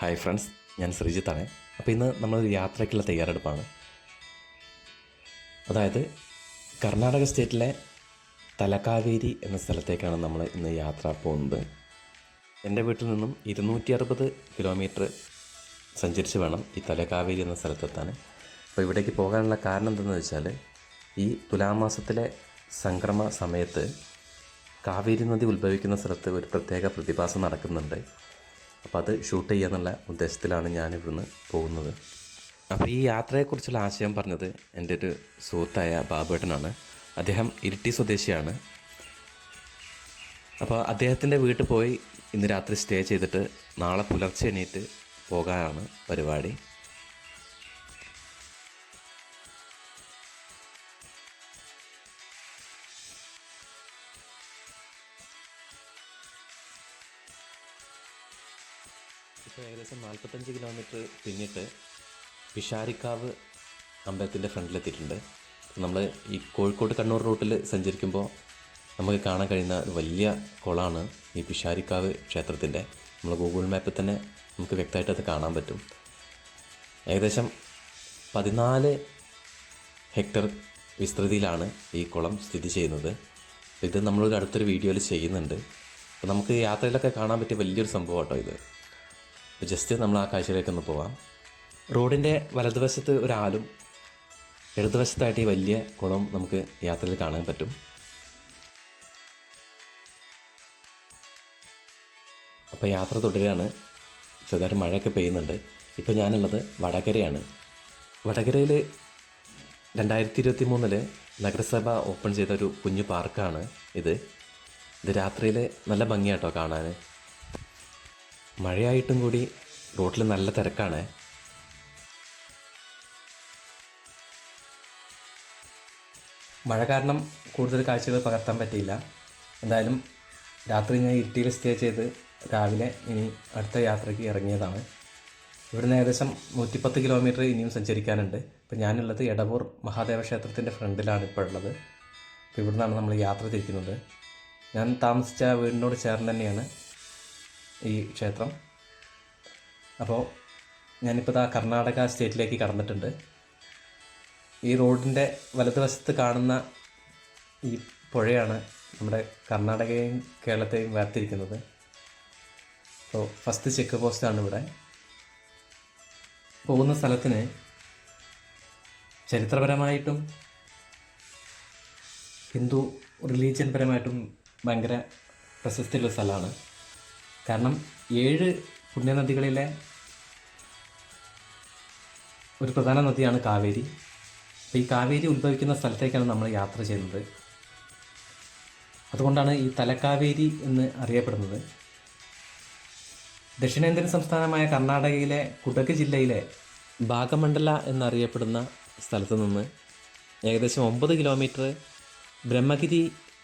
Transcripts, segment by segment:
Hi friends ഞാൻ ശ്രീജിത്താണ്. അപ്പോൾ ഇന്ന് നമ്മളൊരു യാത്രയ്ക്കുള്ള തയ്യാറെടുപ്പാണ്. അതായത് കർണാടക സ്റ്റേറ്റിലെ തലക്കാവേരി എന്ന സ്ഥലത്തേക്കാണ് നമ്മൾ ഇന്ന് യാത്ര പോകുന്നത്. എന്റെ വീട്ടിൽ നിന്നും ഇരുന്നൂറ്റി അറുപത് കിലോമീറ്റർ സഞ്ചരിച്ച് വേണം ഈ തലക്കാവേരി എന്ന സ്ഥലത്തെത്താൻ. അപ്പോൾ ഇവിടേക്ക് പോകാനുള്ള കാരണം എന്തെന്ന് വെച്ചാൽ ഈ തുലാമാസത്തിലെ സംക്രമ സമയത്ത് കാവേരി നദി ഉത്ഭവിക്കുന്ന സ്ഥലത്ത് ഒരു പ്രത്യേക പ്രതിഭാസം നടക്കുന്നുണ്ട്. അപ്പോൾ അത് ഷൂട്ട് ചെയ്യാന്നുള്ള ഉദ്ദേശത്തിലാണ് ഞാൻ ഇവിടുന്ന് പോകുന്നത്. അപ്പോൾ ഈ യാത്രയെക്കുറിച്ചുള്ള ആശയം പറഞ്ഞത് എന്റെ ഒരു സുഹൃത്തായ ബാബുവേട്ടനാണ്. അദ്ദേഹം ഇരിട്ടി സ്വദേശിയാണ്. അപ്പോൾ അദ്ദേഹത്തിന്റെ വീട്ടിൽ പോയി ഇന്ന് രാത്രി സ്റ്റേ ചെയ്തിട്ട് നാളെ പുലർച്ചെ എണീറ്റ് പോകാനാണ് പരിപാടി. ഇപ്പോൾ ഏകദേശം നാൽപ്പത്തഞ്ച് കിലോമീറ്റർ പിന്നിട്ട് പിഷാരിക്കാവ് അമ്പലത്തിന്റെ ഫ്രണ്ടിലെത്തിയിട്ടുണ്ട്. നമ്മൾ ഈ കോഴിക്കോട് കണ്ണൂർ റൂട്ടിൽ സഞ്ചരിക്കുമ്പോൾ നമുക്ക് കാണാൻ കഴിയുന്ന ഒരു വലിയ കുളമാണ് ഈ പിഷാരിക്കാവ് ക്ഷേത്രത്തിന്റെ. നമ്മൾ ഗൂഗിൾ മാപ്പിൽ തന്നെ നമുക്ക് വ്യക്തമായിട്ട് അത് കാണാൻ പറ്റും. ഏകദേശം പതിനാല് ഹെക്ടർ വിസ്തൃതിയിലാണ് ഈ കുളം സ്ഥിതി ചെയ്യുന്നത്. ഇത് നമ്മളൊരു അടുത്തൊരു വീഡിയോയിൽ ചെയ്യുന്നുണ്ട്. അപ്പോൾ നമുക്ക് യാത്രയിലൊക്കെ കാണാൻ പറ്റിയ വലിയൊരു സംഭവം കേട്ടോ ഇത്. അപ്പോൾ ജസ്റ്റ് നമ്മൾ ആ കാഴ്ചയിലേക്ക് ഒന്ന് പോവാം. റോഡിന്റെ വലതുവശത്ത് ഒരാലും ഇടതുവശത്തായിട്ട് ഈ വലിയ കുളം നമുക്ക് യാത്രയിൽ കാണാൻ പറ്റും. അപ്പോൾ യാത്ര തുടരുകയാണ്. ചെറുതായിട്ട് മഴയൊക്കെ പെയ്യുന്നുണ്ട്. ഇപ്പോൾ ഞാനുള്ളത് വടകരയാണ്. വടകരയിൽ രണ്ടായിരത്തി ഇരുപത്തി മൂന്നിൽ നഗരസഭ ഓപ്പൺ ചെയ്ത ഒരു കുഞ്ഞു പാർക്കാണ് ഇത്. ഇത് രാത്രിയിൽ നല്ല ഭംഗിയാട്ടോ കാണാൻ മഴയായിട്ടും കൂടി റോട്ടിൽ നല്ല തിരക്കാണ്. മഴ കാരണം കൂടുതൽ കാഴ്ചകൾ പകർത്താൻ പറ്റിയില്ല. എന്തായാലും രാത്രി ഞാൻ ഇരുട്ടിയിൽ സ്റ്റേ ചെയ്ത് രാവിലെ ഇനി അടുത്ത യാത്രയ്ക്ക് ഇറങ്ങിയതാണ്. ഇവിടുന്ന് ഏകദേശം നൂറ്റിപ്പത്ത് കിലോമീറ്റർ ഇനിയും സഞ്ചരിക്കാനുണ്ട്. ഇപ്പം ഞാനുള്ളത് എടവൂർ മഹാദേവ ക്ഷേത്രത്തിന്റെ ഫ്രണ്ടിലാണ് ഇപ്പോൾ ഉള്ളത്. അപ്പോൾ ഇവിടുന്നാണ് നമ്മൾ യാത്ര തിരിക്കുന്നത്. ഞാൻ താമസിച്ച വീടിനോട് ചേർന്ന് തന്നെയാണ് ഈ ക്ഷേത്രം. അപ്പോൾ ഞാനിപ്പോൾ ആ കർണാടക സ്റ്റേറ്റിലേക്ക് കടന്നിട്ടുണ്ട്. ഈ റോഡിന്റെ വലതുവശത്ത് കാണുന്ന ഈ പുഴയാണ് നമ്മുടെ കർണാടകയും കേരളത്തെയും വേർതിരിക്കുന്നത്. അപ്പോൾ ഫസ്റ്റ് ചെക്ക് പോസ്റ്റാണ് ഇവിടെ. പോകുന്ന സ്ഥലത്തിന് ചരിത്രപരമായിട്ടും ഹിന്ദു റിലീജിയൻ പരമായിട്ടും ഭയങ്കര പ്രശസ്തിയുള്ള സ്ഥലമാണ്. കാരണം ഏഴ് പുണ്യനദികളിലെ ഒരു പ്രധാന നദിയാണ് കാവേരി. അപ്പോൾ ഈ കാവേരി ഉത്ഭവിക്കുന്ന സ്ഥലത്തേക്കാണ് നമ്മൾ യാത്ര ചെയ്യുന്നത്. അതുകൊണ്ടാണ് ഈ തലക്കാവേരി എന്ന് അറിയപ്പെടുന്നത്. ദക്ഷിണേന്ത്യൻ സംസ്ഥാനമായ കർണാടകയിലെ കുടക് ജില്ലയിലെ ഭാഗമണ്ഡല എന്നറിയപ്പെടുന്ന സ്ഥലത്ത് നിന്ന് ഏകദേശം ഒമ്പത് കിലോമീറ്റർ ബ്രഹ്മഗിരി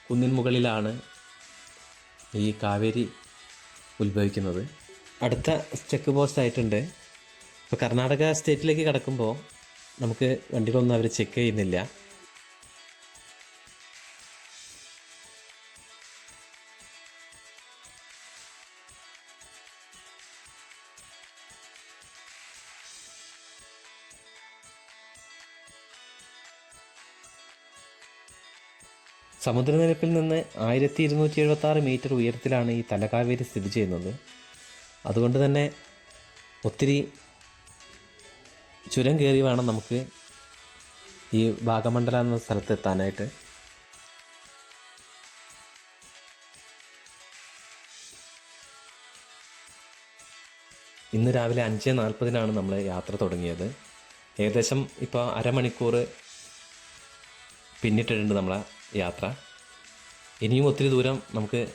കുന്നിൻ മുകളിലാണ് ഈ കാവേരി ഉത്ഭവിക്കുന്നത്. അടുത്ത ചെക്ക് പോസ്റ്റ് ആയിട്ടുണ്ട്. ഇപ്പോൾ കർണാടക സ്റ്റേറ്റിലേക്ക് കടക്കുമ്പോൾ നമുക്ക് വണ്ടികളൊന്നും അവർ ചെക്ക് ചെയ്യുന്നില്ല. സമുദ്രനിരപ്പിൽ നിന്ന് ആയിരത്തി ഇരുന്നൂറ്റി എഴുപത്തി ആറ് മീറ്റർ ഉയരത്തിലാണ് ഈ തലകാവേരി സ്ഥിതി ചെയ്യുന്നത്. അതുകൊണ്ട് തന്നെ ഒത്തിരി ചുരം കയറി വേണം നമുക്ക് ഈ ഭാഗമണ്ഡല എന്ന സ്ഥലത്ത് എത്താനായിട്ട്. ഇന്ന് രാവിലെ അഞ്ച് നാൽപ്പതിനാണ് നമ്മൾ യാത്ര തുടങ്ങിയത്. ഏകദേശം ഇപ്പോൾ അരമണിക്കൂർ പിന്നിട്ടിട്ടുണ്ട് നമ്മളെ യാത്ര. ഇനിയും ഒത്തിരി ദൂരം നമുക്ക്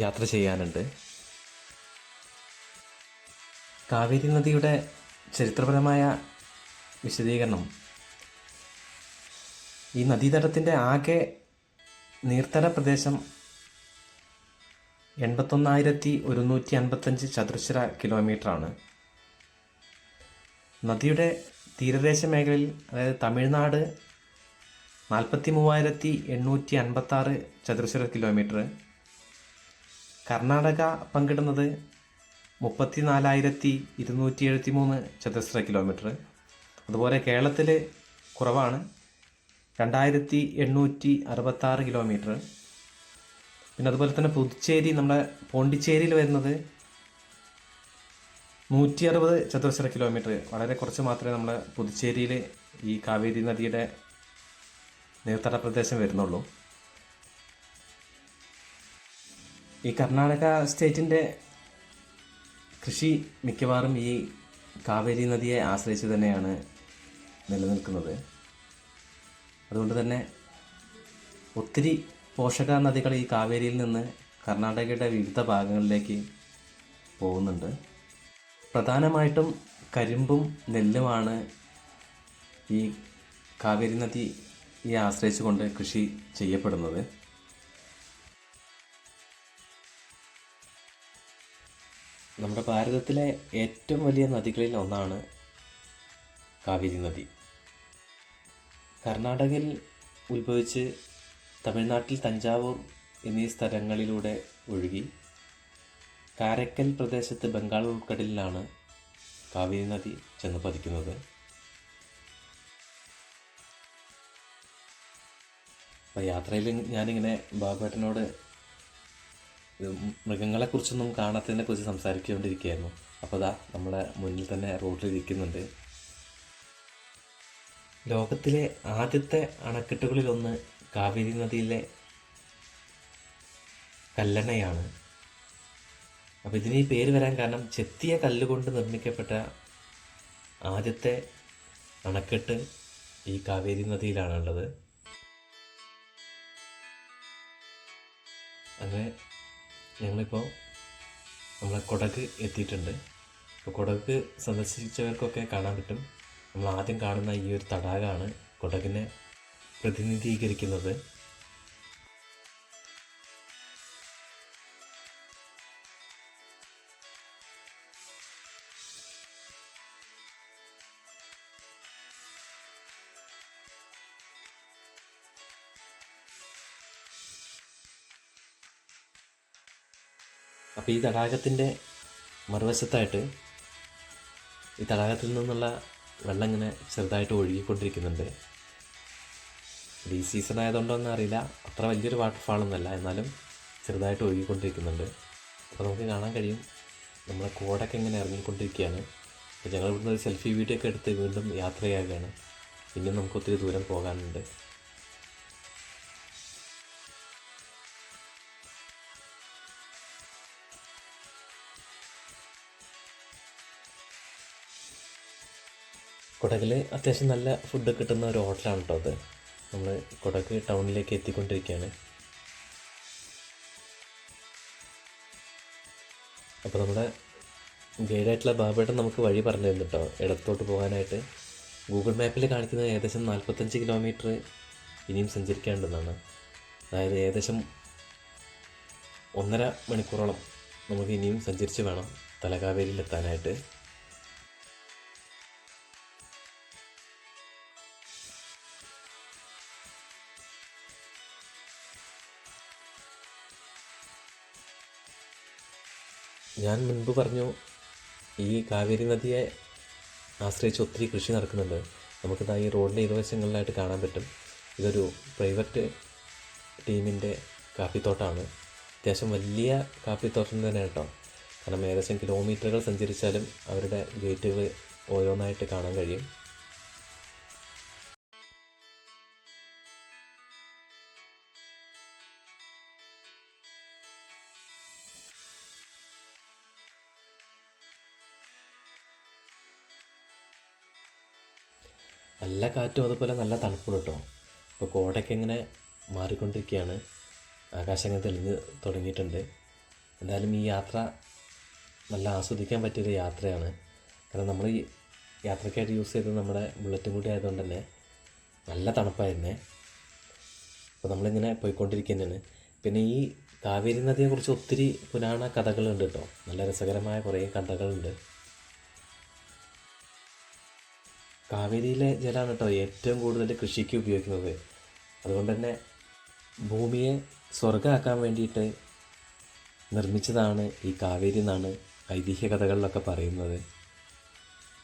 യാത്ര ചെയ്യാനുണ്ട്. കാവേരി നദിയുടെ ചരിത്രപരമായ വിശദീകരണം. ഈ നദീതടത്തിന്റെ ആകെ നീർത്തട പ്രദേശം എൺപത്തൊന്നായിരത്തി ഒരുന്നൂറ്റി അൻപത്തഞ്ച് ചതുരശ്ര കിലോമീറ്ററാണ്. നദിയുടെ തീരദേശ മേഖലയിൽ അതായത് തമിഴ്നാട് നാൽപ്പത്തി മൂവായിരത്തി എണ്ണൂറ്റി അൻപത്താറ് ചതുരശ്ര കിലോമീറ്റർ. കർണാടക പങ്കിടുന്നത് മുപ്പത്തി നാലായിരത്തി ഇരുന്നൂറ്റി എഴുപത്തി മൂന്ന് ചതുരശ്ര കിലോമീറ്റർ. അതുപോലെ കേരളത്തിൽ കുറവാണ് രണ്ടായിരത്തി എണ്ണൂറ്റി അറുപത്താറ് കിലോമീറ്റർ. പിന്നെ അതുപോലെ തന്നെ പുതുച്ചേരി നമ്മുടെ പോണ്ടിച്ചേരിയിൽ വരുന്നത് നൂറ്റി അറുപത് ചതുരശ്ര കിലോമീറ്റർ. വളരെ കുറച്ച് മാത്രമേ നമ്മുടെ പുതുച്ചേരിയിൽ ഈ കാവേരി നദിയുടെ നീർത്തട പ്രദേശം വരുന്നുള്ളൂ. ഈ കർണാടക സ്റ്റേറ്റിന്റെ കൃഷി മിക്കവാറും ഈ കാവേരി നദിയെ ആശ്രയിച്ച് തന്നെയാണ് നിലനിൽക്കുന്നത്. അതുകൊണ്ട് തന്നെ ഒത്തിരി പോഷക നദികൾ ഈ കാവേരിയിൽ നിന്ന് കർണാടകയുടെ വിവിധ ഭാഗങ്ങളിലേക്ക് പോകുന്നുണ്ട്. പ്രധാനമായിട്ടും കരിമ്പും നെല്ലുമാണ് ഈ കാവേരി നദിയെ ആശ്രയിച്ചുകൊണ്ട് കൃഷി ചെയ്യപ്പെടുന്നത്. നമ്മുടെ ഭാരതത്തിലെ ഏറ്റവും വലിയ നദികളിൽ ഒന്നാണ് കാവേരി നദി. കർണാടകയിൽ ഉത്ഭവിച്ച് തമിഴ്നാട്ടിൽ തഞ്ചാവൂർ എന്നീ സ്ഥലങ്ങളിലൂടെ ഒഴുകി കാരക്കൽ പ്രദേശത്ത് ബംഗാൾ ഉൾക്കടലിലാണ് കാവേരി നദി ചെന്ന് പതിക്കുന്നത്. അപ്പോൾ യാത്രയിൽ ഞാനിങ്ങനെ ബാബുവേട്ടനോട് മൃഗങ്ങളെക്കുറിച്ചൊന്നും കാണാത്തതിനെ കുറിച്ച് സംസാരിച്ചുകൊണ്ടിരിക്കുകയായിരുന്നു. അപ്പോൾ അതാ നമ്മുടെ മുന്നിൽ തന്നെ റോഡിൽ ഇരിക്കുന്നുണ്ട്. ലോകത്തിലെ ആദ്യത്തെ അണക്കെട്ടുകളിലൊന്ന് കാവേരി നദിയിലെ കല്ലണയാണ്. അപ്പോൾ ഇതിന് ഈ പേര് വരാൻ കാരണം ചെത്തിയ കല്ലുകൊണ്ട് നിർമ്മിക്കപ്പെട്ട ആദ്യത്തെ അണക്കെട്ട് ഈ കാവേരി നദിയിലാണുള്ളത്. അങ്ങനെ ഞങ്ങളിപ്പോൾ നമ്മളെ കൊടക് എത്തിയിട്ടുണ്ട്. അപ്പോൾ കൊടക് സന്ദർശിച്ചവർക്കൊക്കെ കാണാൻ പറ്റും. നമ്മൾ ആദ്യം കാണുന്ന ഈ ഒരു തടാകമാണ് കൊടകിനെ പ്രതിനിധീകരിക്കുന്നത്. അപ്പോൾ ഈ തടാകത്തിന്റെ മറുവശത്തായിട്ട് ഈ തടാകത്തിൽ നിന്നുള്ള വെള്ളം ഇങ്ങനെ ചെറുതായിട്ട് ഒഴുകിക്കൊണ്ടിരിക്കുന്നുണ്ട്. ഈ സീസൺ ആയതുകൊണ്ടൊന്നും അറിയില്ല. അത്ര വലിയൊരു വാട്ടർഫാളൊന്നുമല്ല എന്നാലും ചെറുതായിട്ട് ഒഴുകിക്കൊണ്ടിരിക്കുന്നുണ്ട്. അപ്പോൾ നമുക്ക് കാണാൻ കഴിയും. നമ്മുടെ കോടൊക്കെ ഇങ്ങനെ ഇറങ്ങിക്കൊണ്ടിരിക്കുകയാണ്. അപ്പോൾ ഞങ്ങൾ ഇവിടുന്ന് ഒരു സെൽഫി വീഡിയോ ഒക്കെ എടുത്ത് വീണ്ടും യാത്രയാകുകയാണ് ഇനിയും നമുക്ക് ഒത്തിരി ദൂരം പോകാനുണ്ട്. കൊടകിൽ അത്യാവശ്യം നല്ല ഫുഡ് കിട്ടുന്ന ഒരു ഹോട്ടലാണ് കേട്ടോ അത്. നമ്മൾ കൊടക് ടൗണിലേക്ക് എത്തിക്കൊണ്ടിരിക്കുകയാണ്. അപ്പോൾ നമ്മുടെ ഗൈഡായിട്ടുള്ള ബാബേട്ടൻ നമുക്ക് വഴി പറഞ്ഞു തന്നു കേട്ടോ ഇടത്തോട്ട് പോകാനായിട്ട്. ഗൂഗിൾ മാപ്പിൽ കാണിക്കുന്നത് ഏകദേശം നാൽപ്പത്തഞ്ച് കിലോമീറ്റർ ഇനിയും സഞ്ചരിക്കേണ്ടതാണ്. അതായത് ഏകദേശം ഒന്നര മണിക്കൂറോളം നമുക്ക് ഇനിയും സഞ്ചരിച്ച് വേണം തലകാവേരിയിൽ ഞാൻ മുൻപ് പറഞ്ഞു ഈ കാവേരി നദിയെ ആശ്രയിച്ച് ഒത്തിരി കൃഷി നടക്കുന്നുണ്ട്. നമുക്കിതാ ഈ റോഡിന്റെ ഇരുവശങ്ങളിലായിട്ട് കാണാൻ പറ്റും. ഇതൊരു പ്രൈവറ്റ് ടീമിന്റെ കാപ്പിത്തോട്ടമാണ് അത്യാവശ്യം വലിയ കാപ്പിത്തോട്ടം തന്നെ കേട്ടോ. കാരണം ഏകദേശം കിലോമീറ്ററുകൾ സഞ്ചരിച്ചാലും അവരുടെ ഗേറ്റുകൾ ഓരോന്നായിട്ട് കാണാൻ കഴിയും. കാറ്റും അതുപോലെ നല്ല തണുപ്പും കേട്ടോ. ഇപ്പോൾ കോടയൊക്കെ ഇങ്ങനെ മാറിക്കൊണ്ടിരിക്കുകയാണ്. ആകാശം ഇങ്ങനെ തെളിഞ്ഞ് തുടങ്ങിയിട്ടുണ്ട്. എന്തായാലും ഈ യാത്ര നല്ല ആസ്വദിക്കാൻ പറ്റിയൊരു യാത്രയാണ്. കാരണം നമ്മൾ ഈ യാത്രക്കായിട്ട് യൂസ് ചെയ്തത് നമ്മുടെ ബുള്ളറ്റും കൂടി ആയതുകൊണ്ട് തന്നെ നല്ല തണുപ്പായിരുന്നേ. അപ്പോൾ നമ്മളിങ്ങനെ പോയിക്കൊണ്ടിരിക്കുന്നതാണ്. പിന്നെ ഈ കാവേരി നദിയെക്കുറിച്ച് ഒത്തിരി പുരാണ കഥകളുണ്ട് കേട്ടോ. നല്ല രസകരമായ കുറേ കഥകളുണ്ട്. കാവേരിയിലെ ജലമാണ് കേട്ടോ ഏറ്റവും കൂടുതൽ കൃഷിക്ക് ഉപയോഗിക്കുന്നത്. അതുകൊണ്ട് തന്നെ ഭൂമിയെ സ്വർഗമാക്കാൻ വേണ്ടിയിട്ട് നിർമ്മിച്ചതാണ് ഈ കാവേരി എന്നാണ് ഐതിഹ്യ കഥകളിലൊക്കെ പറയുന്നത്.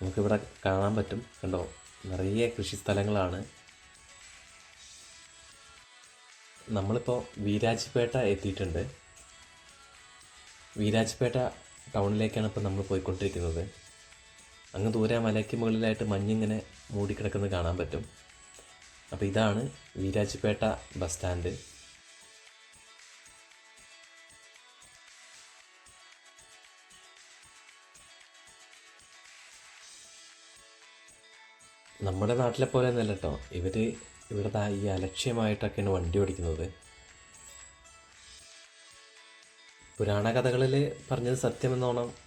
നമുക്കിവിടെ കാണാൻ പറ്റും. കണ്ടോ? നിറയെ കൃഷി സ്ഥലങ്ങളാണ്. നമ്മളിപ്പോൾ വീരാജ്പേട്ട എത്തിയിട്ടുണ്ട്. വീരാജ്പേട്ട ടൗണിലേക്കാണ് ഇപ്പോൾ നമ്മൾ പോയിക്കൊണ്ടിരിക്കുന്നത്. അങ്ങ് ദൂരെ മലയ്ക്ക് മുകളിലായിട്ട് മഞ്ഞിങ്ങനെ മൂടിക്കിടക്കുന്നത് കാണാൻ പറ്റും. അപ്പോൾ ഇതാണ് വീരാജ്പേട്ട ബസ് സ്റ്റാൻഡ്. നമ്മുടെ നാട്ടിലെ പോലെ ഒന്നല്ല കേട്ടോ. ഇവർ ഇവിടെ ഈ അലക്ഷ്യമായിട്ടൊക്കെയാണ് വണ്ടി ഓടിക്കുന്നത്. പുരാണ കഥകളിൽ പറഞ്ഞത് സത്യമെന്നോണം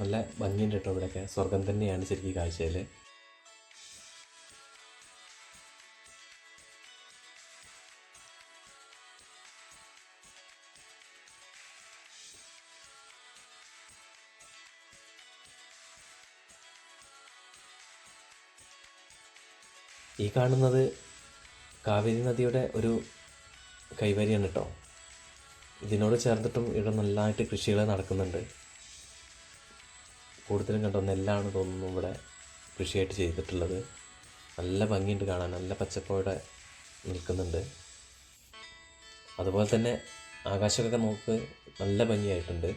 നല്ല ഭംഗിയുണ്ട് കേട്ടോ ഇവിടെയൊക്കെ. സ്വർഗം തന്നെയാണ് ശരിക്കും കാഴ്ചയിൽ ഈ കാണുന്നത് കാവേരി നദിയുടെ ഒരു കൈവരിയാണ് കേട്ടോ. ഇതിനോട് ചേർന്നിട്ടും ഇവിടെ നല്ലതായിട്ട് കൃഷികൾ നടക്കുന്നുണ്ട്. കൂടുതലും കണ്ടോ നെല്ലാണ് തോന്നുന്നു ഇവിടെ കൃഷിയായിട്ട് ചെയ്തിട്ടുള്ളത്. നല്ല ഭംഗിയുണ്ട് കാണാൻ. നല്ല പച്ചപ്പോടെ നിൽക്കുന്നുണ്ട്. അതുപോലെ തന്നെ ആകാശമൊക്കെ നോക്ക് നല്ല ഭംഗിയായിട്ടുണ്ട്.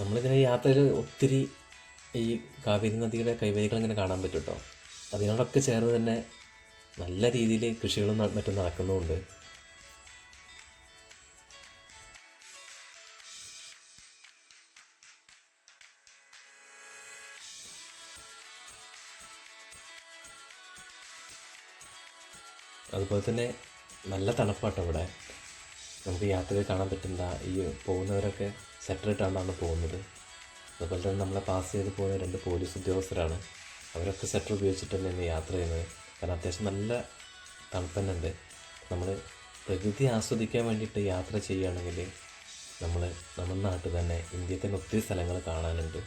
നമ്മളിങ്ങനെ യാത്രയിൽ ഒത്തിരി ഈ കാവേരി നദിയുടെ കൈവരികൾ ഇങ്ങനെ കാണാൻ പറ്റും അതിനോടൊക്കെ ചേർന്ന് തന്നെ നല്ല രീതിയിൽ കൃഷികളും മറ്റും നടക്കുന്നുമുണ്ട്. അതുപോലെ തന്നെ നല്ല തണുപ്പാട്ടോ ഇവിടെ. നമുക്ക് യാത്രയിൽ കാണാൻ പറ്റുന്ന ഈ പോകുന്നവരൊക്കെ സെറ്റർ ഇട്ടാണ്ടാണ് പോകുന്നത്. അതുപോലെ തന്നെ നമ്മളെ പാസ് ചെയ്ത് പോകുന്ന രണ്ട് പോലീസ് ഉദ്യോഗസ്ഥരാണ്. അവരൊക്കെ സെറ്റർ ഉപയോഗിച്ചിട്ട് തന്നെയാണ് യാത്ര ചെയ്യുന്നത്. കാരണം അത്യാവശ്യം നല്ല തണുപ്പ് തന്നെ ഉണ്ട് നമ്മൾ പ്രകൃതി ആസ്വദിക്കാൻ വേണ്ടിയിട്ട് യാത്ര ചെയ്യുകയാണെങ്കിൽ നമ്മൾ നമ്മുടെ നാട്ടിൽ തന്നെ ഇന്ത്യയിൽ തന്നെ ഒത്തിരി സ്ഥലങ്ങൾ കാണാനുണ്ട്.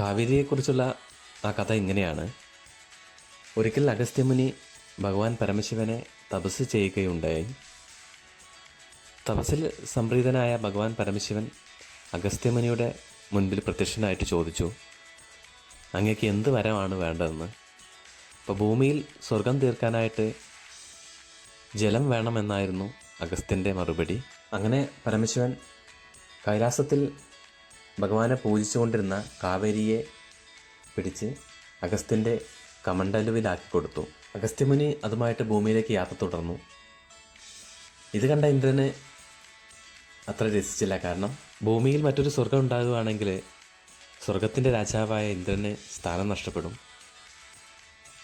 കാവേരിയെക്കുറിച്ചുള്ള ആ കഥ ഇങ്ങനെയാണ്. ഒരിക്കൽ അഗസ്ത്യമുനി ഭഗവാൻ പരമശിവനെ തപസ് ചെയ്യുകയുണ്ടായി. തപസ്സിൽ സംപ്രീതനായ ഭഗവാൻ പരമശിവൻ അഗസ്ത്യമുനിയുടെ മുൻപിൽ പ്രത്യക്ഷനായിട്ട് ചോദിച്ചു അങ്ങേക്ക് എന്ത് വരമാണ് വേണ്ടതെന്ന്? അപ്പോൾ ഭൂമിയിൽ സ്വർഗം തീർക്കാനായിട്ട് ജലം വേണമെന്നായിരുന്നു അഗസ്ത്യന്റെ മറുപടി. അങ്ങനെ പരമശിവൻ കൈലാസത്തിൽ ഭഗവാനെ പൂജിച്ചുകൊണ്ടിരുന്ന കാവേരിയെ പിടിച്ച് അഗസ്ത്യന്റെ കമണ്ടലുവിലാക്കി കൊടുത്തു. അഗസ്ത്യമുനി അതുമായിട്ട് ഭൂമിയിലേക്ക് യാത്ര തുടർന്നു. ഇത് കണ്ട ഇന്ദ്രന് അത്ര രസിച്ചില്ല. കാരണം ഭൂമിയിൽ മറ്റൊരു സ്വർഗം ഉണ്ടാകുകയാണെങ്കിൽ സ്വർഗത്തിന്റെ രാജാവായ ഇന്ദ്രന് സ്ഥാനം നഷ്ടപ്പെടും.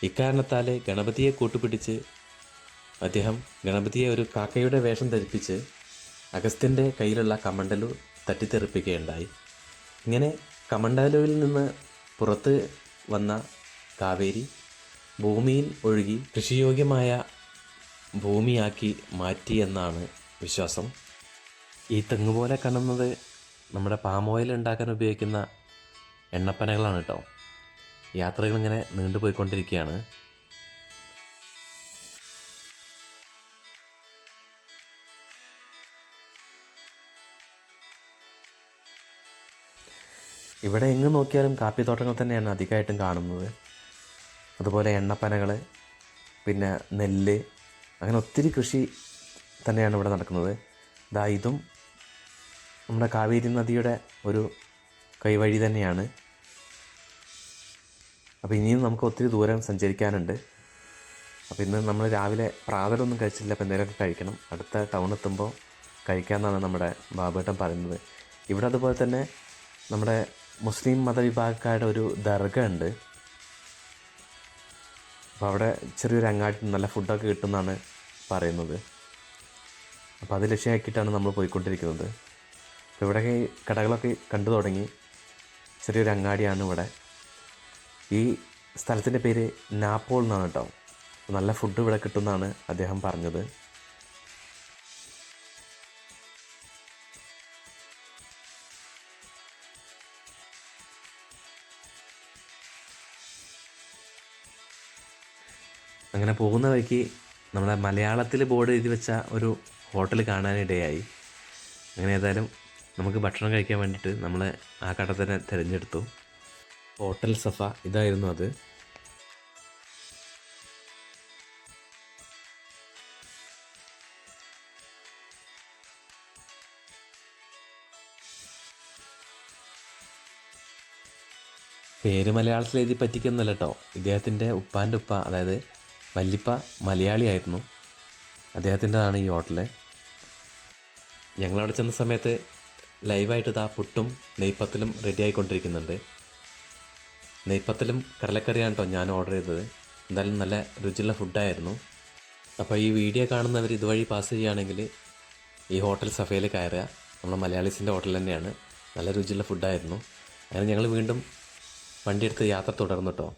ഇക്കാരണത്താൽ ഗണപതിയെ കൂട്ടുപിടിച്ച് അദ്ദേഹം ഗണപതിയെ ഒരു കാക്കയുടെ വേഷം ധരിപ്പിച്ച് അഗസ്ത്യന്റെ കയ്യിലുള്ള കമണ്ടലു തട്ടിത്തെറിപ്പിക്കുകയുണ്ടായി. ഇങ്ങനെ കമണ്ടലുവിൽ നിന്ന് പുറത്ത് വന്ന കാവേരി ഭൂമിയിൽ ഒഴുകി കൃഷിയോഗ്യമായ ഭൂമിയാക്കി മാറ്റി എന്നാണ് വിശ്വാസം. ഈ തെങ്ങ് പോലെ കാണുന്നത് നമ്മുടെ പാം ഓയിൽ ഉണ്ടാക്കാൻ ഉപയോഗിക്കുന്ന എണ്ണപ്പനകളാണ് കേട്ടോ യാത്രകൾ ഇങ്ങനെ നീണ്ടുപോയിക്കൊണ്ടിരിക്കുകയാണ് ഇവിടെ എങ്ങ് നോക്കിയാലും കാപ്പിത്തോട്ടങ്ങൾ തന്നെയാണ് അധികമായിട്ടും കാണുന്നത്. അതുപോലെ എണ്ണപ്പനകൾ പിന്നെ നെല്ല് അങ്ങനെ ഒത്തിരി കൃഷി തന്നെയാണ് ഇവിടെ നടക്കുന്നത്. ഇതാ ഇതും നമ്മുടെ കാവേരി നദിയുടെ ഒരു കൈവഴി തന്നെയാണ്. അപ്പോൾ ഇനിയും നമുക്ക് ഒത്തിരി ദൂരം സഞ്ചരിക്കാനുണ്ട്. അപ്പോൾ ഇന്ന് നമ്മൾ രാവിലെ പ്രാതലൊന്നും കഴിച്ചില്ല അപ്പോൾ എന്തെങ്കിലുമൊക്കെ കഴിക്കണം. അടുത്ത ടൗൺ എത്തുമ്പോൾ കഴിക്കാമെന്നാണ് നമ്മുടെ ബാബേട്ടൻ പറയുന്നത്. ഇവിടെ അതുപോലെ തന്നെ നമ്മുടെ മുസ്ലിം മതവിഭാഗക്കാരുടെ ഒരു ദർഗ ഉണ്ട് അപ്പോൾ അവിടെ ചെറിയൊരു അങ്ങാടി നല്ല ഫുഡൊക്കെ കിട്ടുമെന്നാണ് പറയുന്നത്. അപ്പോൾ അത് ലക്ഷ്യമാക്കിയിട്ടാണ് നമ്മൾ പോയിക്കൊണ്ടിരിക്കുന്നത്. ഇവിടെ ഈ കടകളൊക്കെ കണ്ടു തുടങ്ങി. ചെറിയൊരു അങ്ങാടിയാണ് ഇവിടെ. ഈ സ്ഥലത്തിന്റെ പേര് നാപ്പോൾ എന്നാണ് കേട്ടോ. നല്ല ഫുഡ് ഇവിടെ കിട്ടുമെന്നാണ് അദ്ദേഹം പറഞ്ഞത്. അങ്ങനെ പോകുന്ന വഴിക്ക് നമ്മുടെ മലയാളത്തിൽ ബോർഡ് എഴുതി വെച്ച ഒരു ഹോട്ടൽ കാണാനിടയായി. അങ്ങനെ ഏതായാലും നമുക്ക് ഭക്ഷണം കഴിക്കാൻ വേണ്ടിയിട്ട് നമ്മളെ ആ കട തന്നെ തിരഞ്ഞെടുത്തു. ഹോട്ടൽ സഫ ഇതായിരുന്നു അത്. പേര് മലയാളത്തിൽ എഴുതി പറ്റിക്കുന്നല്ല കേട്ടോ ഇദ്ദേഹത്തിന്റെ ഉപ്പാന്റെ ഉപ്പ അതായത് വല്ലിപ്പ മലയാളിയായിരുന്നു അദ്ദേഹത്തിന്റെതാണ് ഈ ഹോട്ടൽ. ഞങ്ങളവിടെ ചെന്ന സമയത്ത് ലൈവായിട്ട് ഇതാ പുട്ടും നെയ്പ്പത്തലും റെഡി ആയിക്കൊണ്ടിരിക്കുന്നുണ്ട് നെയ്പ്പത്തലും കടലക്കറിയാണ് കേട്ടോ ഞാൻ ഓർഡർ ചെയ്തത്. എന്തായാലും നല്ല രുചിയുള്ള ഫുഡായിരുന്നു അപ്പോൾ ഈ വീഡിയോ കാണുന്നവർ ഇതുവഴി പാസ് ചെയ്യുകയാണെങ്കിൽ ഈ ഹോട്ടൽ സഫയിൽ കയറുക. നമ്മുടെ മലയാളീസിന്റെ ഹോട്ടൽ തന്നെയാണ്. നല്ല രുചിയുള്ള ഫുഡായിരുന്നു അങ്ങനെ ഞങ്ങൾ വീണ്ടും വണ്ടിയെടുത്ത് യാത്ര തുടർന്നു കേട്ടോ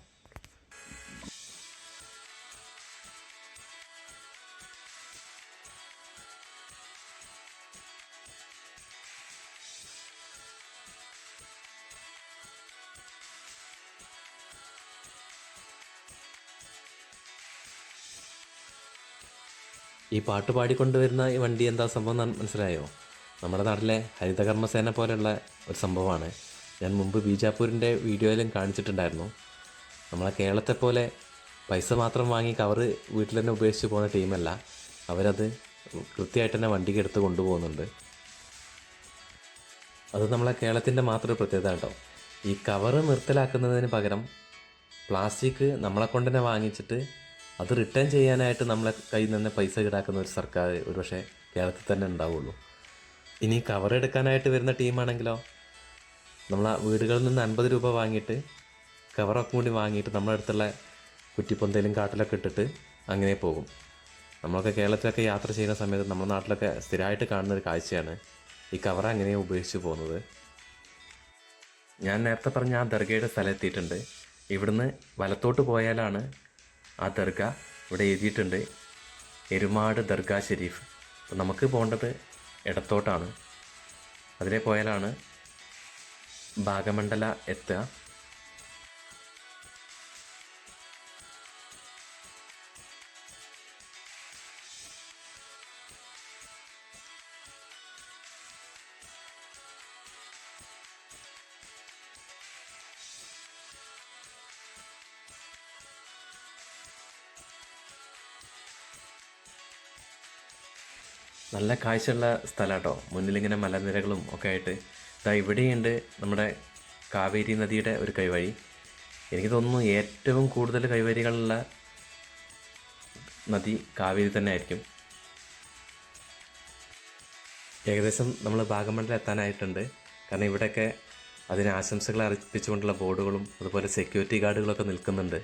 ഈ പാട്ട് പാടിക്കൊണ്ടുവരുന്ന ഈ വണ്ടി എന്താ സംഭവം എന്ന് മനസ്സിലായോ? നമ്മുടെ നാട്ടിലെ ഹരിതകർമ്മസേന പോലെയുള്ള ഒരു സംഭവമാണ്. ഞാൻ മുമ്പ് ബീജാപ്പൂരിന്റെ വീഡിയോയിലും കാണിച്ചിട്ടുണ്ടായിരുന്നു. നമ്മളെ കേരളത്തെ പോലെ പൈസ മാത്രം വാങ്ങി കവർ വീട്ടിൽ തന്നെ ഉപയോഗിച്ച് പോകുന്ന ടീമല്ല. അവരത് കൃത്യമായിട്ട് തന്നെ വണ്ടിക്ക് എടുത്ത് കൊണ്ടുപോകുന്നുണ്ട്. അത് നമ്മളെ കേരളത്തിന്റെ മാത്രം പ്രത്യേകത കേട്ടോ. ഈ കവറ് നിർത്തലാക്കുന്നതിന് പകരം പ്ലാസ്റ്റിക് നമ്മളെ കൊണ്ട് തന്നെ വാങ്ങിച്ചിട്ട് അത് റിട്ടേൺ ചെയ്യാനായിട്ട് നമ്മളെ കയ്യിൽ നിന്ന് പൈസ ഈടാക്കുന്ന ഒരു സർക്കാർ ഒരു പക്ഷേ കേരളത്തിൽ തന്നെ ഉണ്ടാവുള്ളൂ. ഇനി കവർ എടുക്കാനായിട്ട് വരുന്ന ടീമാണെങ്കിലോ നമ്മൾ ആ വീടുകളിൽ നിന്ന് അൻപത് രൂപ വാങ്ങിയിട്ട് കവറൊക്കെ കൂടി വാങ്ങിയിട്ട് നമ്മുടെ അടുത്തുള്ള കുറ്റിപ്പൊന്തയിലും കാട്ടിലൊക്കെ ഇട്ടിട്ട് അങ്ങനെ പോകും. നമ്മളൊക്കെ കേരളത്തിലൊക്കെ യാത്ര ചെയ്യുന്ന സമയത്ത് നമ്മുടെ നാട്ടിലൊക്കെ സ്ഥിരമായിട്ട് കാണുന്ന ഒരു കാഴ്ചയാണ് ഈ കവർ അങ്ങനെ ഉപയോഗിച്ച് പോകുന്നത്. ഞാൻ നേരത്തെ പറഞ്ഞ ആ ദർഗയുടെ സ്ഥലം എത്തിയിട്ടുണ്ട്. ഇവിടുന്ന് വലത്തോട്ട് പോയാലാണ് ആ ദർഗ ഇവിടെ എഴുതിയിട്ടുണ്ട്. എരുമാട് ദർഗ ഷെരീഫ് അപ്പം നമുക്ക് പോകേണ്ടത് ഇടത്തോട്ടാണ് അതിലെ പോയാലാണ് ഭാഗമണ്ഡല എത്തുക. നല്ല കാഴ്ചയുള്ള സ്ഥലമാട്ടോ മുന്നിലിങ്ങനെ മലനിരകളും ഒക്കെ ആയിട്ട് ഇതാ ഇവിടെയുണ്ട് നമ്മുടെ കാവേരി നദിയുടെ ഒരു കൈവഴി. എനിക്ക് തോന്നുന്നു ഏറ്റവും കൂടുതൽ കൈവരികളുള്ള നദി കാവേരി തന്നെ ആയിരിക്കും ഏകദേശം നമ്മൾ ഭാഗമണ്ഡലം എത്താനായിട്ടുണ്ട്. കാരണം ഇവിടെയൊക്കെ അതിന് ആശംസകൾ അർപ്പിച്ചുകൊണ്ടുള്ള ബോർഡുകളും അതുപോലെ സെക്യൂരിറ്റി ഗാർഡുകളൊക്കെ നിൽക്കുന്നുണ്ട്.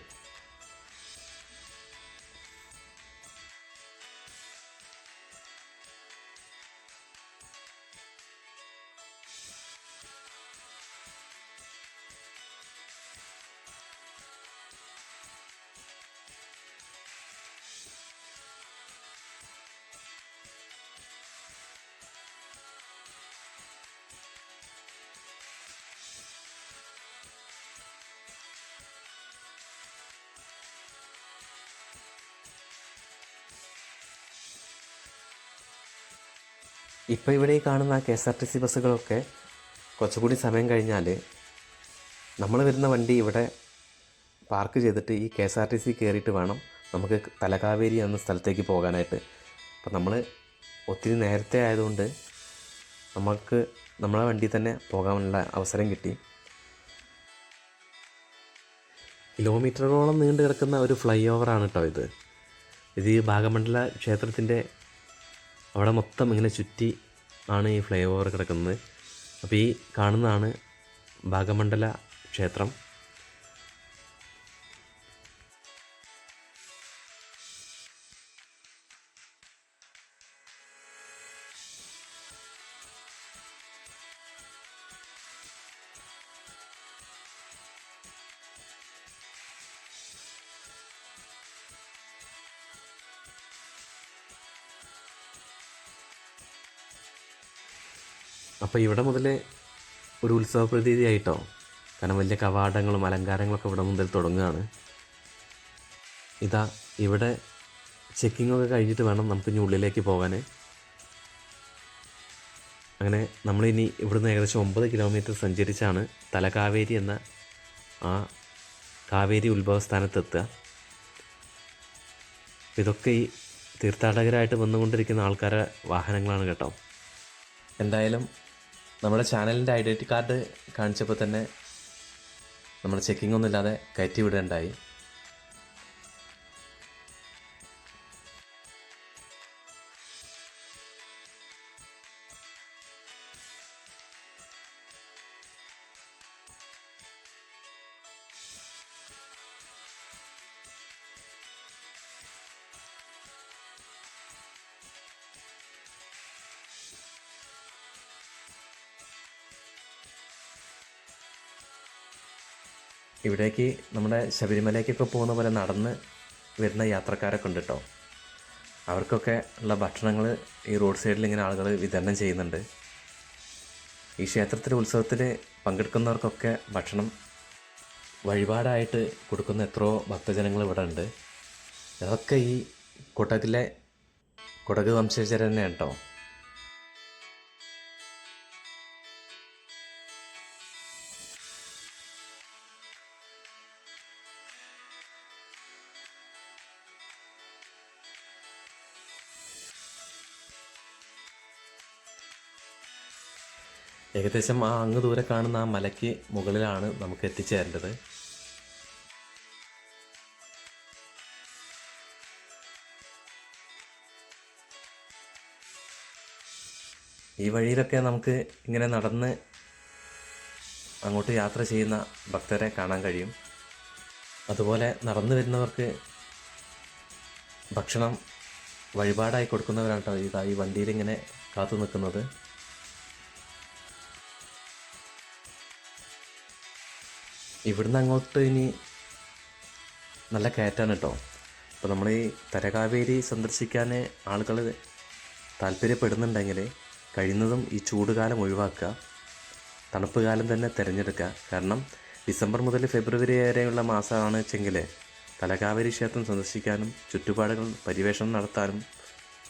ഇപ്പോൾ ഇവിടെ ഈ കാണുന്ന K S R T C ബസ്സുകളൊക്കെ കുറച്ചുകൂടി സമയം കഴിഞ്ഞാൽ നമ്മൾ വരുന്ന വണ്ടി ഇവിടെ പാർക്ക് ചെയ്തിട്ട് ഈ K S R T C കയറിയിട്ട് വേണം നമുക്ക് തലകാവേരി എന്ന സ്ഥലത്തേക്ക് പോകാനായിട്ട്. അപ്പോൾ നമ്മൾ ഒത്തിരി നേരത്തെ ആയതുകൊണ്ട് നമുക്ക് നമ്മളെ വണ്ടി തന്നെ പോകാനുള്ള അവസരം കിട്ടി. കിലോമീറ്ററോളം നീണ്ടു കിടക്കുന്ന ഒരു ഫ്ലൈ ഓവറാണ് കേട്ടോ ഇത്. ഇത് ഈ ഭാഗമണ്ഡല ക്ഷേത്രത്തിന്റെ അവിടെ മൊത്തം ഇങ്ങനെ ചുറ്റി ആണ് ഈ ഫ്ലൈ ഓവർ കിടക്കുന്നത്. അപ്പോൾ ഈ കാണുന്നതാണ് ഭാഗമണ്ഡല ക്ഷേത്രം. അപ്പോൾ ഇവിടെ മുതൽ ഒരു ഉത്സവ പ്രതീതിയായിട്ടോ കാരണം വലിയ കവാടങ്ങളും അലങ്കാരങ്ങളൊക്കെ ഇവിടെ മുതൽ തുടങ്ങുകയാണ്. ഇതാ ഇവിടെ ചെക്കിംഗ് ഒക്കെ കഴിഞ്ഞിട്ട് വേണം നമുക്ക് ഇനി ഉള്ളിലേക്ക് പോകാൻ അങ്ങനെ നമ്മളിനി ഇവിടുന്ന് ഏകദേശം ഒമ്പത് കിലോമീറ്റർ സഞ്ചരിച്ചാണ് തലകാവേരി എന്ന ആ കാവേരി ഉത്ഭവസ്ഥാനത്തെത്തുക. ഇതൊക്കെ ഈ തീർത്ഥാടകരായിട്ട് വന്നുകൊണ്ടിരിക്കുന്ന ആൾക്കാരുടെ വാഹനങ്ങളാണ് കേട്ടോ. എന്തായാലും നമ്മുടെ ചാനലിന്റെ ഐഡന്റി കാർഡ് കാണിച്ചപ്പോൾ തന്നെ നമ്മൾ ചെക്കിംഗ് ഒന്നുമില്ലാതെ കയറ്റി വിടേണ്ടായി. ഇവിടേക്ക് നമ്മുടെ ശബരിമലയ്ക്കൊക്കെ പോകുന്ന പോലെ നടന്ന് വരുന്ന യാത്രക്കാരൊക്കെ ഉണ്ട് കേട്ടോ അവർക്കൊക്കെ ഉള്ള ഭക്ഷണങ്ങൾ ഈ റോഡ് സൈഡിൽ ഇങ്ങനെ ആളുകൾ വിതരണം ചെയ്യുന്നുണ്ട്. ഈ ക്ഷേത്രത്തിലെ ഉത്സവത്തിൽ പങ്കെടുക്കുന്നവർക്കൊക്കെ ഭക്ഷണം വഴിപാടായിട്ട് കൊടുക്കുന്ന എത്രയോ ഭക്തജനങ്ങൾ ഇവിടെ ഉണ്ട്. അതൊക്കെ ഈ കൊട്ടത്തിലെ കൊടക് വംശജർ തന്നെയാണ് കേട്ടോ ഏകദേശം ആ അങ്ങ് ദൂരെ കാണുന്ന ആ മലയ്ക്ക് മുകളിലാണ് നമുക്ക് എത്തിച്ചേരേണ്ടത്. ഈ വഴിയിലൊക്കെ നമുക്ക് ഇങ്ങനെ നടന്ന് അങ്ങോട്ട് യാത്ര ചെയ്യുന്ന ഭക്തരെ കാണാൻ കഴിയും. അതുപോലെ നടന്നു വരുന്നവർക്ക് ഭക്ഷണം വഴിപാടായി കൊടുക്കുന്നവരാണ് കേട്ടോ ഇതാ ഈ വണ്ടിയിൽ ഇങ്ങനെ കാത്തു നിൽക്കുന്നത്. ഇവിടുന്ന് അങ്ങോട്ട് ഇനി നല്ല കയറ്റാണ് കേട്ടോ. അപ്പോൾ നമ്മൾ ഈ തരകാവേരി സന്ദർശിക്കാൻ ആളുകൾ താല്പര്യപ്പെടുന്നുണ്ടെങ്കിൽ കഴിയുന്നതും ഈ ചൂട് കാലം ഒഴിവാക്കുക. തണുപ്പ് കാലം തന്നെ തിരഞ്ഞെടുക്കുക. കാരണം ഡിസംബർ മുതൽ ഫെബ്രുവരി വരെയുള്ള മാസമാണ് വെച്ചെങ്കിൽ തലകാവേരി ക്ഷേത്രം സന്ദർശിക്കാനും ചുറ്റുപാടുകൾ പര്യവേഷണം നടത്താനും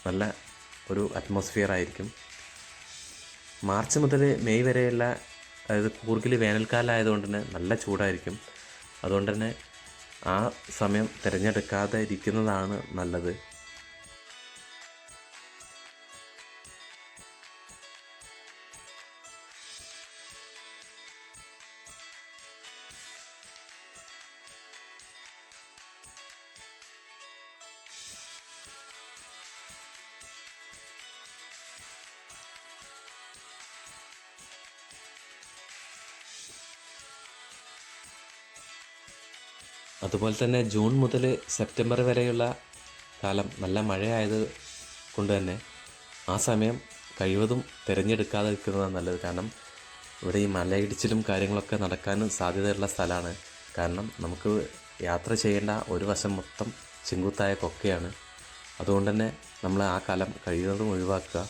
നല്ല ഒരു അറ്റ്മോസ്ഫിയർ ആയിരിക്കും. മാർച്ച് മുതൽ മെയ് വരെയുള്ള അതായത് കൂർഗിൽ വേനൽക്കാലം ആയതുകൊണ്ട് തന്നെ നല്ല ചൂടായിരിക്കും. അതുകൊണ്ട് തന്നെ ആ സമയം തിരഞ്ഞെടുക്കാതെ ഇരിക്കുന്നതാണ് നല്ലത്. അതുപോലെ തന്നെ ജൂൺ മുതൽ സെപ്റ്റംബർ വരെയുള്ള കാലം നല്ല മഴയായത് കൊണ്ട് തന്നെ ആ സമയം കഴിവതും തിരഞ്ഞെടുക്കാതെ നിൽക്കുന്നതാണ് നല്ലത്. കാരണം ഇവിടെ ഈ മലയിടിച്ചിലും കാര്യങ്ങളൊക്കെ നടക്കാനും സാധ്യതയുള്ള സ്ഥലമാണ്. കാരണം നമുക്ക് യാത്ര ചെയ്യേണ്ട ഒരു വശം മൊത്തം ചെങ്കുത്തായ കൊക്കയാണ്. അതുകൊണ്ട് തന്നെ നമ്മൾ ആ കാലം കഴിയുന്നതും ഒഴിവാക്കുക.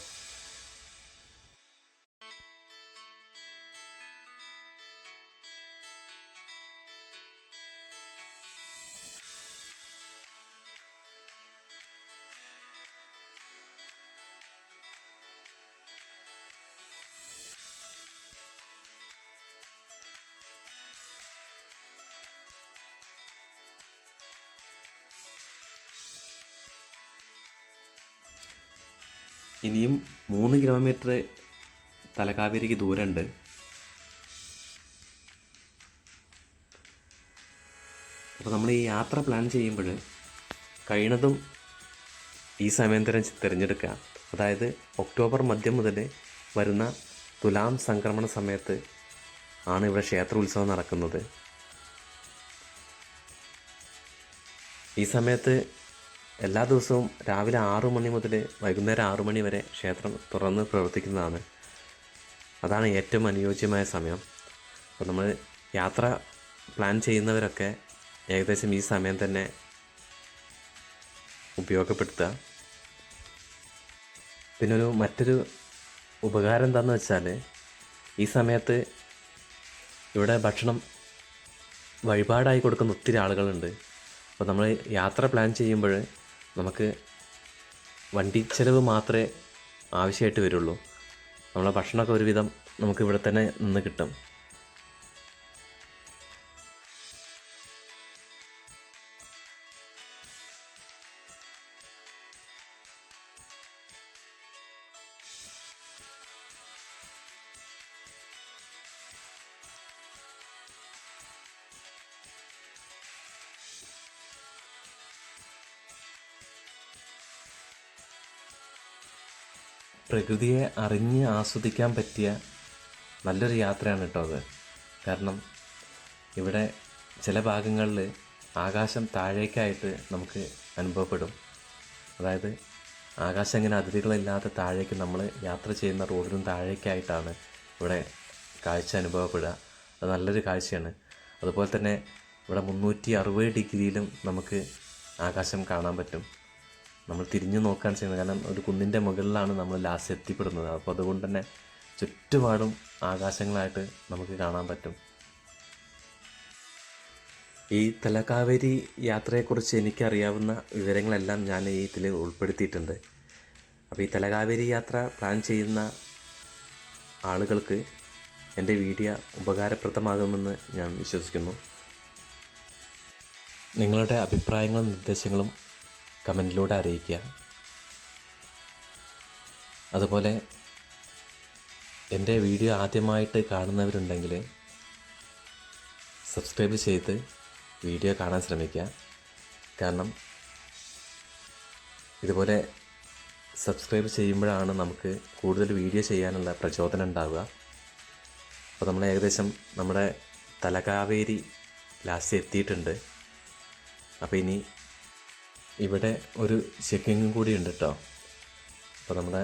ഇനിയും മൂന്ന് കിലോമീറ്റർ തലക്കാവേരിക്ക് ദൂരമുണ്ട്. അപ്പോൾ നമ്മൾ ഈ യാത്ര പ്ലാൻ ചെയ്യുമ്പോൾ കഴിയണതും ഈ സമയം തരം തിരഞ്ഞെടുക്കുക. അതായത് ഒക്ടോബർ മധ്യം മുതൽ വരുന്ന തുലാം സംക്രമണ സമയത്ത് ആണ് ഇവിടെ ക്ഷേത്ര ഉത്സവം നടക്കുന്നത്. ഈ സമയത്ത് എല്ലാ ദിവസവും രാവിലെ ആറു മണി മുതൽ വൈകുന്നേരം ആറു മണി വരെ ക്ഷേത്രം തുറന്ന് പ്രവർത്തിക്കുന്നതാണ്. അതാണ് ഏറ്റവും അനുയോജ്യമായ സമയം. അപ്പോൾ നമ്മൾ യാത്ര പ്ലാൻ ചെയ്യുന്നവരൊക്കെ ഏകദേശം ഈ സമയം തന്നെ ഉപയോഗപ്പെടുത്തുക. പിന്നെ ഒരു മറ്റൊരു ഉപകാരം എന്താണെന്ന് വെച്ചാൽ ഈ സമയത്ത് ഇവിടെ ഭക്ഷണം വഴിപാടായി കൊടുക്കുന്ന ഒത്തിരി ആളുകളുണ്ട്. അപ്പോൾ നമ്മൾ യാത്ര പ്ലാൻ ചെയ്യുമ്പോൾ നമുക്ക് വണ്ടി ചിലവ് മാത്രമേ ആവശ്യമായിട്ട് വരുള്ളൂ. നമ്മളെ ഭക്ഷണമൊക്കെ ഒരുവിധം നമുക്ക് ഇവിടെ തന്നെ നിന്ന് കിട്ടും. പ്രകൃതിയെ അറിഞ്ഞ് ആസ്വദിക്കാൻ പറ്റിയ നല്ലൊരു യാത്രയാണ് കേട്ടോ അത്. കാരണം ഇവിടെ ചില ഭാഗങ്ങളിൽ ആകാശം താഴേക്കായിട്ട് നമുക്ക് അനുഭവപ്പെടും. അതായത് ആകാശം ഇങ്ങനെ അതിരുകളില്ലാതെ താഴേക്ക് നമ്മൾ യാത്ര ചെയ്യുന്ന റോഡിലും താഴേക്കായിട്ടാണ് ഇവിടെ കാഴ്ച അനുഭവപ്പെടുക. അത് നല്ലൊരു കാഴ്ചയാണ്. അതുപോലെ തന്നെ ഇവിടെ മുന്നൂറ്റി അറുപത് ഡിഗ്രിയിലും നമുക്ക് ആകാശം കാണാൻ പറ്റും. നമ്മൾ തിരിഞ്ഞു നോക്കാൻ ചെയ്യുന്നത്. കാരണം ഒരു കുന്നിന്റെ മുകളിലാണ് നമ്മൾ ലാസ്റ്റ് എത്തിപ്പെടുന്നത്. അപ്പോൾ അതുകൊണ്ട് തന്നെ ചുറ്റുപാടും ആകാശങ്ങളായിട്ട് നമുക്ക് കാണാൻ പറ്റും. ഈ തലക്കാവേരി യാത്രയെക്കുറിച്ച് എനിക്കറിയാവുന്ന വിവരങ്ങളെല്ലാം ഞാൻ ഈ ഇതിൽ ഉൾപ്പെടുത്തിയിട്ടുണ്ട്. അപ്പോൾ ഈ തലകാവേരി യാത്ര പ്ലാൻ ചെയ്യുന്ന ആളുകൾക്ക് എന്റെ വീഡിയോ ഉപകാരപ്രദമാകുമെന്ന് ഞാൻ വിശ്വസിക്കുന്നു. നിങ്ങളുടെ അഭിപ്രായങ്ങളും നിർദ്ദേശങ്ങളും കമന്റിലൂടെ അറിയിക്കുക. അതുപോലെ എന്റെ വീഡിയോ ആദ്യമായിട്ട് കാണുന്നവരുണ്ടെങ്കിൽ സബ്സ്ക്രൈബ് ചെയ്ത് വീഡിയോ കാണാൻ ശ്രമിക്കുക. കാരണം ഇതുപോലെ സബ്സ്ക്രൈബ് ചെയ്യുമ്പോഴാണ് നമുക്ക് കൂടുതൽ വീഡിയോ ചെയ്യാനുള്ള പ്രചോദനം ഉണ്ടാവുക. അപ്പോൾ നമ്മൾ ഏകദേശം നമ്മുടെ തലകാവേരി ലാസ്റ്റ് എത്തിയിട്ടുണ്ട്. അപ്പോൾ ഇനി ഇവിടെ ഒരു ചെക്കിങ്ങും കൂടി ഉണ്ട് കേട്ടോ അപ്പോൾ നമ്മുടെ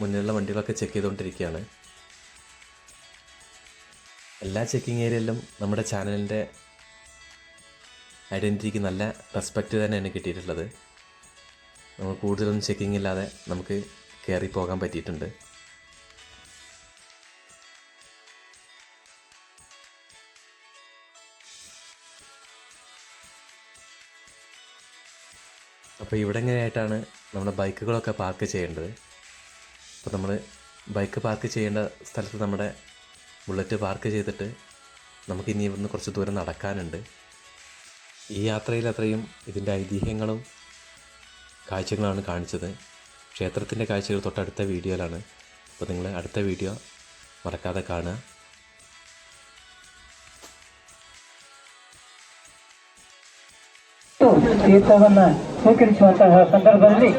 മുന്നിലുള്ള വണ്ടികളൊക്കെ ചെക്ക് ചെയ്തുകൊണ്ടിരിക്കുകയാണ് എല്ലാ ചെക്കിംഗ് ഏരിയയിലും നമ്മുടെ ചാനലിന്റെ ഐഡന്റിറ്റിക്ക് നല്ല റെസ്പെക്റ്റ് തന്നെയാണ് കിട്ടിയിട്ടുള്ളത്. നമ്മൾ കൂടുതലൊന്നും ചെക്കിംഗ് ഇല്ലാതെ നമുക്ക് കയറി പോകാൻ പറ്റിയിട്ടുണ്ട്. അപ്പോൾ ഇവിടെ എങ്ങനെയായിട്ടാണ് നമ്മുടെ ബൈക്കുകളൊക്കെ പാർക്ക് ചെയ്യേണ്ടത്? അപ്പോൾ നമ്മൾ ബൈക്ക് പാർക്ക് ചെയ്യേണ്ട സ്ഥലത്ത് നമ്മുടെ ബുള്ളറ്റ് പാർക്ക് ചെയ്തിട്ട് നമുക്ക് ഇനി ഇവിടുന്ന് കുറച്ച് ദൂരം നടക്കാനുണ്ട്. ഈ യാത്രയിൽ അത്രയും ഇതിന്റെ ഐതിഹ്യങ്ങളും കാഴ്ചകളാണ് കാണിച്ചത്. ക്ഷേത്രത്തിന്റെ കാഴ്ചകൾ തൊട്ടടുത്ത വീഡിയോയിലാണ്. അപ്പോൾ നിങ്ങൾ അടുത്ത വീഡിയോ മറക്കാതെ കാണുക. തീർത്ത വന്നാൽ శ్రీకరించినంత సందర్భాన్ని